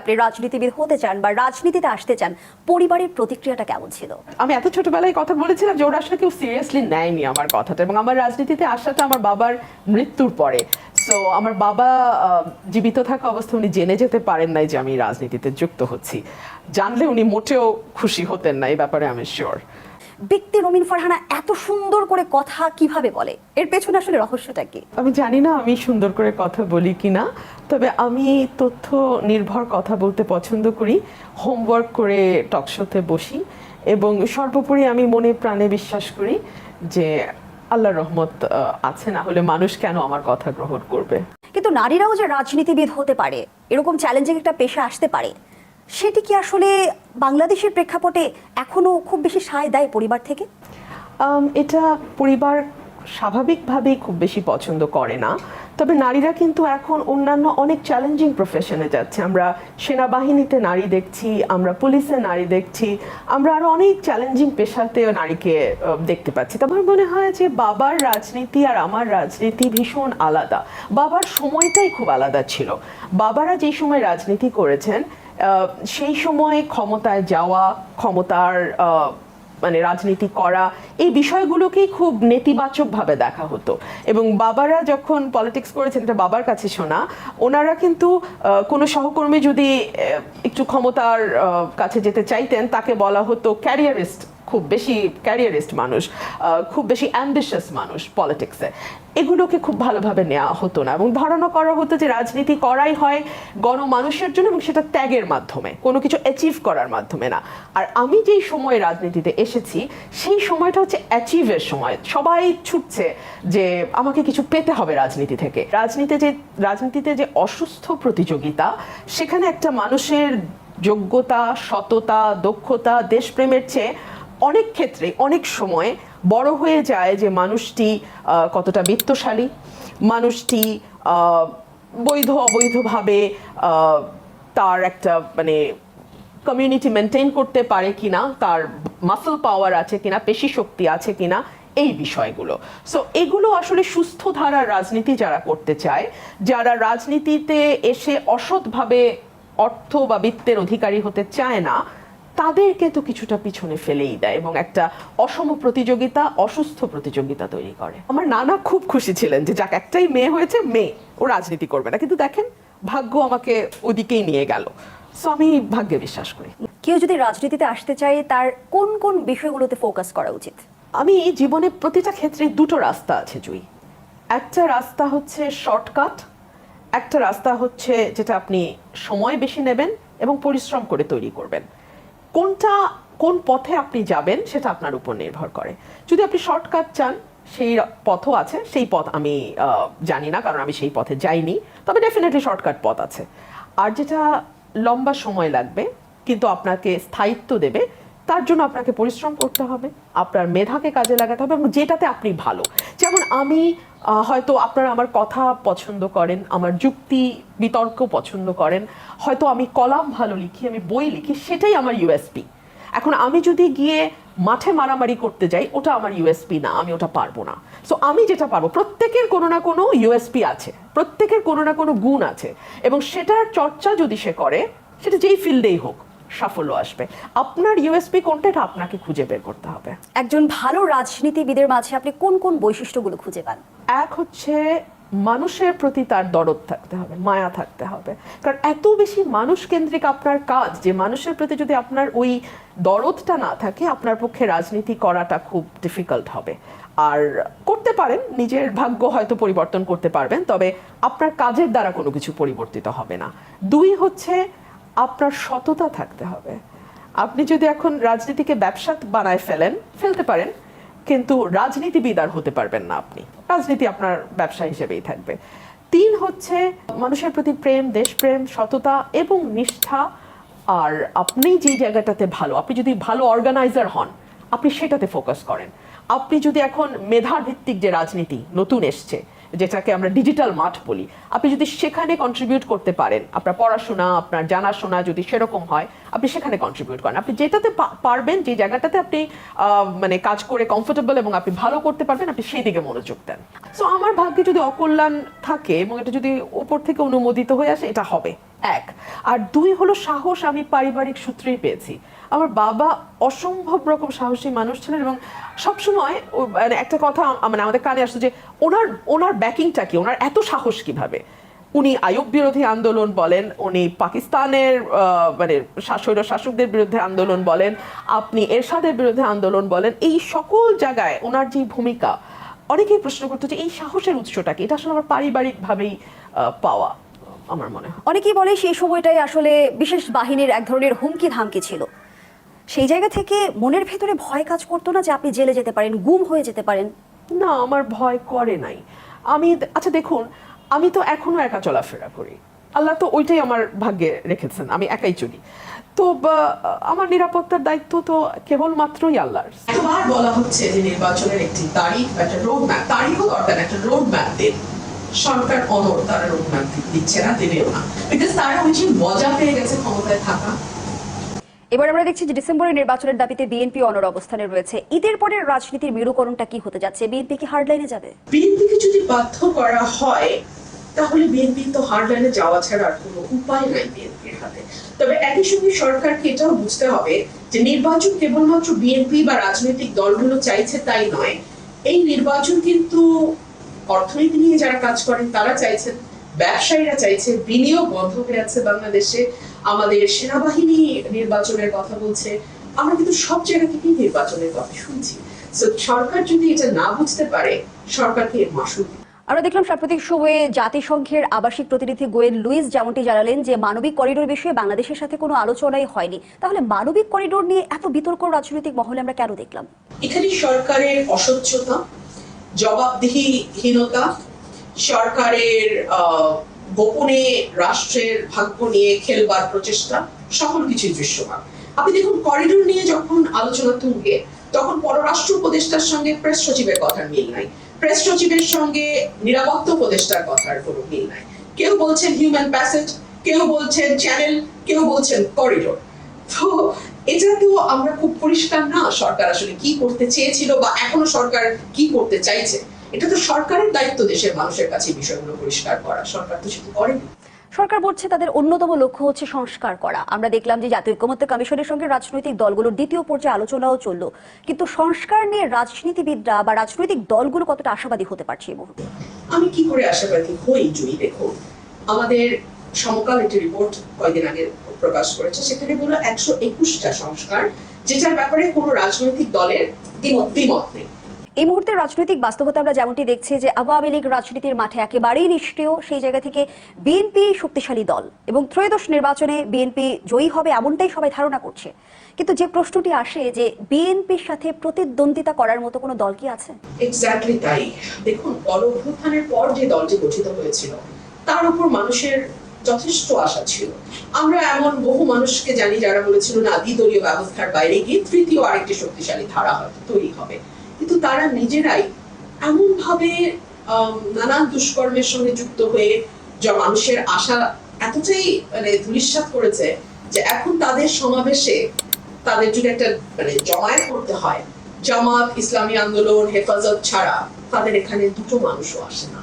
আপনি রাজনীতিবিদ হতে চান বা রাজনীতিতে আসতে চান, পরিবারের প্রতিক্রিয়াটা কেমন ছিল? আমি এত ছোটবেলায় কথা বলেছিলাম যে ওরা আসলে কেউ সিরিয়াসলি নেয়নি আমার কথাটা এবং আমার রাজনীতিতে আসাটা আমার বাবার মৃত্যুর পরে। সো আমার বাবা জীবিত থাকা অবস্থায় উনি জেনে যেতে পারেন নাই যে আমি রাজনীতিতে যুক্ত হচ্ছি। জানলে উনি মোটেও খুশি হতেন না, এই ব্যাপারে আমি শিওর ব্যক্তি রমিন ফারহানা এত সুন্দর করে কথা কীভাবে বলে? এর পেছনে আসলে রহস্যটা কি? আমি জানি না আমি সুন্দর করে কথা বলি কিনা তবে আমি তথ্য নির্ভর কথা বলতে পছন্দ করি হোমওয়ার্ক করে টকশোতে বসি এবং সর্বোপরি আমি মনে প্রাণে বিশ্বাস করি যে আল্লাহ রহমত আছে না হলে মানুষ কেন আমার কথা গ্রহণ করবে? কিন্তু নারীরাও যে রাজনীতিবিদ হতে পারে এরকম চ্যালেঞ্জিং একটা পেশা আসতে পারে সেটি কি আসলে বাংলাদেশের প্রেক্ষাপটে এখনও খুব বেশি সায় দেয় পরিবার থেকে? এটা পরিবার স্বাভাবিকভাবেই খুব বেশি পছন্দ করে না। তবে নারীরা কিন্তু এখন অন্যান্য অনেক চ্যালেঞ্জিং প্রফেশনে যাচ্ছে। আমরা সেনাবাহিনীতে নারী দেখছি, আমরা পুলিশে নারী দেখছি, আমরা আরও অনেক চ্যালেঞ্জিং পেশাতে নারীকে দেখতে পাচ্ছি। আমার মনে হয় যে বাবার রাজনীতি আর আমার রাজনীতি ভীষণ আলাদা। বাবার সময়টাই খুব আলাদা ছিল। বাবারা যেই সময় রাজনীতি করেছেন সেই সময়ে ক্ষমতায় যাওয়া, ক্ষমতার মানে রাজনীতি করা, এই বিষয়গুলোকেই খুব নেতিবাচকভাবে দেখা হতো। এবং বাবারা যখন পলিটিক্স করেছেন, এটা বাবার কাছে শোনা, ওনারা কিন্তু কোনো সহকর্মী যদি একটু ক্ষমতার কাছে যেতে চাইতেন, তাকে বলা হতো ক্যারিয়ারিস্ট খুব বেশি ক্যারিয়ারিস্ট মানুষ খুব বেশি অ্যাম্বিশাস মানুষ পলিটিক্সে এগুলোকে খুব ভালোভাবে নেওয়া হতো না এবং ধারণা করা হতো যে রাজনীতি করাই হয় গণমানুষের জন্য এবং সেটা ত্যাগের মাধ্যমে, কোনো কিছু অ্যাচিভ করার মাধ্যমে না। আর আমি যেই সময় রাজনীতিতে এসেছি, সেই সময়টা হচ্ছে অ্যাচিভের সময়। সবাই ছুটছে যে আমাকে কিছু পেতে হবে রাজনীতি থেকে। রাজনীতিতে যে রাজনীতিতে যে অসুস্থ প্রতিযোগিতা, সেখানে একটা মানুষের যোগ্যতা, সততা, দক্ষতা, দেশপ্রেমের চেয়ে অনেক ক্ষেত্রে, অনেক সময় বড় হয়ে যায় যে মানুষটি কতটা বিত্তশালী, মানুষটি বৈধ অবৈধভাবে তার একটা মানে কমিউনিটি মেনটেন করতে পারে কিনা, তার মাসল পাওয়ার আছে কিনা, পেশি শক্তি আছে কিনা, এই বিষয়গুলো। সো এগুলো আসলে সুস্থ ধারার রাজনীতি যারা করতে চায়, যারা রাজনীতিতে এসে অসৎভাবে অর্থ বা বিত্তের অধিকারী হতে চায় না তাদেরকে তো কিছুটা পিছনে ফেলেই দেয় এবং একটা অসম প্রতিযোগিতা অসুস্থ প্রতিযোগিতা তৈরি করে। আমার নানা খুব খুশি ছিলেন যে যাক একটাই মেয়ে হয়েছে মেয়ে ও রাজনীতি করবে না। কিন্তু দেখেন ভাগ্য আমাকে ওদিকেই নিয়ে গেল। সো আমি ভাগ্যে বিশ্বাস করি। কেউ যদি রাজনীতিতে আসতে চায় তার কোন কোন বিষয়গুলোতে ফোকাস করা উচিত? আমি জীবনে প্রতিটা ক্ষেত্রে দুটো রাস্তা আছে জুই। একটা রাস্তা হচ্ছে শর্টকাট একটা রাস্তা হচ্ছে যেটা আপনি সময় বেশি নেবেন এবং পরিশ্রম করে তৈরি করবেন। কোনটা, কোন পথে আপনি যাবেন সেটা আপনার উপর নির্ভর করে। যদি আপনি শর্টকাট চান, সেই পথও আছে, সেই পথ আমি জানি না, কারণ আমি সেই পথে যাইনি, তবে ডেফিনেটলি শর্টকাট পথ আছে। আর যেটা লম্বা সময় লাগবে, কিন্তু আপনাকে স্থায়িত্ব দেবে, তার জন্য আপনাকে পরিশ্রম করতে হবে, আপনার মেধাকে কাজে লাগাতে হবে, এবং যেটাতে আপনি ভালো। যেমন আমি হয়তো আপনারা আমার কথা পছন্দ করেন, আমার যুক্তি, বিতর্ক পছন্দ করেন। হয়তো আমি কলাম ভালো লিখি, আমি বই লিখি, সেটাই আমার ইউএসপি এখন আমি যদি গিয়ে মাঠে মারামারি করতে যাই, ওটা আমার ইউএসপি না, আমি ওটা পারব না। সো আমি যেটা পারব, প্রত্যেকের কোনো না কোনো ইউএসপি আছে, প্রত্যেকের কোনো না কোনো গুণ আছে। এবং সেটার চর্চা যদি সে করে, সেটা যেই ফিল্ডেই হোক সাফল্য আসবে। আপনার ইউএসপি কোনটা এটা আপনাকে খুঁজে বের করতে হবে। একজন ভালো রাজনীতিবিদের মাঝে আপনি কোন কোন বৈশিষ্ট্যগুলো খুঁজে পান? এক হচ্ছে মানুষের প্রতি তার দরদ থাকতে হবে মায়া থাকতে হবে। কারণ এত বেশি মানুষ কেন্দ্রিক আপনার কাজ যে মানুষের প্রতি যদি আপনার ওই দরদটা না থাকে আপনার পক্ষে রাজনীতি করাটা খুব ডিফিকাল্ট হবে। আর করতে পারেন নিজের ভাগ্য হয়তো পরিবর্তন করতে পারবেন তবে আপনার কাজের দ্বারা কোনো কিছু পরিবর্তিত হবে না। দুই হচ্ছে আপনার সততা থাকতে হবে। আপনি যদি এখন রাজনীতিকে ব্যবসা বানায় ফেলেন, ফেলতে পারেন, কিন্তু রাজনীতিবিদ আর হতে পারবেন না আপনি। রাজনীতি আপনার ব্যবসা হিসেবেই থাকবে। তিন হচ্ছে মানুষের প্রতি প্রেম, দেশপ্রেম, সততা এবং নিষ্ঠা। আর আপনি যে জায়গাটাতে ভালো, আপনি যদি ভালো অর্গানাইজার হন, আপনি সেটাতে ফোকাস করেন। আপনি যদি এখন মেধার ভিত্তিক যে রাজনীতি নতুন এসছে যেটাকে আমরা ডিজিটাল মাঠ বলি। আপনি যদি সেখানে কন্ট্রিবিউট করতে পারেন, আপনার পড়াশোনা, আপনার জানাশোনা যদি সেরকম হয়, আপনি সেখানে কন্ট্রিবিউট করেন। আপনি যেটাতে পারবেন, যে জায়গাটাতে আপনি মানে কাজ করে কমফোর্টেবল এবং আপনি ভালো করতে পারবেন, আপনি সেই দিকে মনোযোগ দেন। সো আমার ভাগ্যে যদি অকল্যাণ থাকে এবং এটা যদি উপর থেকে অনুমোদিত হয়ে আসে, এটা হবে। এক। আর দুই হলো সাহস আমি পারিবারিক সূত্রেই পেয়েছি। আমার বাবা অসম্ভব রকম সাহসী মানুষ ছিলেন এবং সবসময় মানে একটা কথা মানে আমাদের কানে আসতো যে ওনার ওনার ব্যাকিংটা কি? ওনার এত সাহস কীভাবে? উনি আয়ুব বিরোধী আন্দোলন বলেন, উনি পাকিস্তানের মানে স্বৈর শাসকদের বিরুদ্ধে আন্দোলন বলেন, আপনি এরশাদের বিরুদ্ধে আন্দোলন বলেন, এই সকল জায়গায় ওনার যে ভূমিকা, অনেকেই প্রশ্ন করতো যে এই সাহসের উৎসটা কি? এটা আসলে আমার পারিবারিকভাবেই পাওয়া, আমার মনে হয়। অনেকেই বলে সেই সময়টাই আসলে বিশেষ বাহিনীর এক ধরনের হুমকি ধামকি ছিল। সেই জায়গা থেকে মনের ভেতরে ভয় কাজ করতো না যে আপনি জেলে যেতে পারেন গুম হয়ে যেতে পারেন? না আমার ভয় করে নাই। আমি আচ্ছা দেখুন আমি তো এখনও একা চলাফেরা করি। আল্লাহ তো ওইটাই আমার ভাগ্যে রেখেছেন আমি একাই চলি। তো আমার নিরাপত্তার দায়িত্ব তো কেবলমাত্রই আল্লাহর। এতবার বলা হচ্ছে যে নির্বাচনের একটি তারিখ বা একটা রোড ম্যাপ তারিখও দরকার একটা রোড ম্যাপ দিন। সরকার অনর তারা রোড ম্যাপ দিচ্ছে না দেবেও না। বিকজ তারা ওই যে মজা পেয়ে গেছে ক্ষমতায় থাকা। এবার আমরা দেখছি যে ডিসেম্বরের নির্বাচনের দাবিতে বিএনপি অনর অবস্থানে রয়েছে। ঈদের পরের রাজনীতির মেরুকরণটা কি হতে যাচ্ছে? বিএনপি কি হার্ডলাইনে যাবে? বিএনপিকে যদি বাধ্য করা হয়, তাহলে বিএনপি তো হার্ডলাইনে যাওয়া ছাড়া আর কোনো উপায় নাই বিএনপির হাতে। তবে একই সঙ্গে সরকারকে এটাও বুঝতে হবে যে নির্বাচন কেবলমাত্র বিএনপি বা রাজনৈতিক দলগুলো চাইছে তাই নয়। এই নির্বাচন কিন্তু অর্থনীতি নিয়ে যারা কাজ করেন, তারা চাইছেন, ব্যবসায়ীরা চাইছে, বিনিয়োগ বন্ধ হয়ে আছে বাংলাদেশে। আমাদের সেনাবাহিনী নির্বাচনের কথা বলছে। আমরা কিন্তু সব জায়গা থেকেই নির্বাচনের কথা শুনছি। সরকার যদি এটা না বুঝতে পারে সরকারকে এর মাসুল আমরা দেখলাম সাম্প্রতিক সময়ে জাতিসংঘের আবাসিক প্রতিনিধি গোয়েল লুইস যেমনটি জানালেন যে মানবিক করিডোর বিষয়ে বাংলাদেশের সাথে কোনো আলোচনাই হয়নি। তাহলে মানবিক করিডোর নিয়ে এত বিতর্ক রাজনৈতিক মহলে আমরা কেন দেখলাম? এখানে সরকারের অস্বচ্ছতা জবাবদিহিহীনতা সরকারের আহ, গোপনে রাষ্ট্রের ভাগ্য নিয়ে খেলবার প্রচেষ্টা সকল কিছুই দৃশ্যমান। আপনি দেখুন করিডোর নিয়ে যখন আলোচনা তুঙ্গে, তখন পররাষ্ট্র উপদেষ্টার সঙ্গে প্রেস সচিবের কথার মিল নাই। প্রেস সচিবের সঙ্গে নিরাপত্তা উপদেষ্টার কথার কোনো মিল নাই। কেউ বলছেন হিউম্যান প্যাসেজ কেউ বলছেন চ্যানেল কেউ বলছেন করিডোর তো এটা তো আমরা খুব পরিষ্কার না, সরকার আসলে কি করতে চেয়েছিল বা এখনও সরকার কি করতে চাইছে? এটা তো সরকারের দায়িত্ব দেশের মানুষের কাছে বিষয়গুলো পরিষ্কার করা। সরকার তো সেটা করেনি। সরকার বলছে তাদের অন্যতম লক্ষ্য হচ্ছে সংস্কার করা। আমরা দেখলাম যে জাতীয় ঐক্যমত্য কমিশনের সঙ্গে রাজনৈতিক দলগুলোর দ্বিতীয় পর্যায়ে আলোচনাও চলল। কিন্তু সংস্কার নিয়ে রাজনীতিবিদরা বা রাজনৈতিক দলগুলো কতটা আশাবাদী হতে পারছে এই মুহূর্তে? আমি কি করে আশাবাদী হই জুই? দেখুন আমাদের সমকাল একটি রিপোর্ট কয়েকদিন আগে প্রকাশ করেছে। সেখানে বলল একশো একুশটা সংস্কার যেটার ব্যাপারে কোনো রাজনৈতিক দলের দ্বিমত নেই। এই মুহূর্তে রাজনৈতিক বাস্তবতা আমরা যেমনটি দেখছি যে আওয়ামী লীগ রাজনীতির মাঠে একেবারেই নিষ্ক্রিয়, সেই জায়গা থেকে বিএনপি শক্তিশালী দল এবং ত্রয়োদশ নির্বাচনে বিএনপি জয়ী হবে এমনটাই সবাই ধারণা করছে। কিন্তু যে প্রশ্নটি আসে যে বিএনপির সাথে প্রতিদ্বন্দ্বিতা করার মতো কোনো দল কি আছে? এক্স্যাক্টলি তাই। দেখুন গণঅভ্যুত্থানের পর যে দলটি গঠিত হয়েছিল, তার উপর মানুষের যথেষ্ট আশা ছিল। আমরা এমন বহু মানুষকে জানি যারা বলেছিল না, দ্বিদলীয় ব্যবস্থার বাইরে গিয়ে তৃতীয় আরেকটি শক্তিশালী ধারা তৈরি হবে। কিন্তু তারা নিজেরাই এমন ভাবে নানান দুষ্কর্মের সঙ্গে যুক্ত হয়ে যা মানুষের আশা এতটাই মানে ধুলিশ্বাস করেছে যে এখন তাদের সমাবেশে তাদের যদি একটা মানে জমায়েত করতে হয়, জামাত, ইসলামী আন্দোলন, হেফাজত ছাড়া তাদের এখানে দুটো মানুষও আসে না।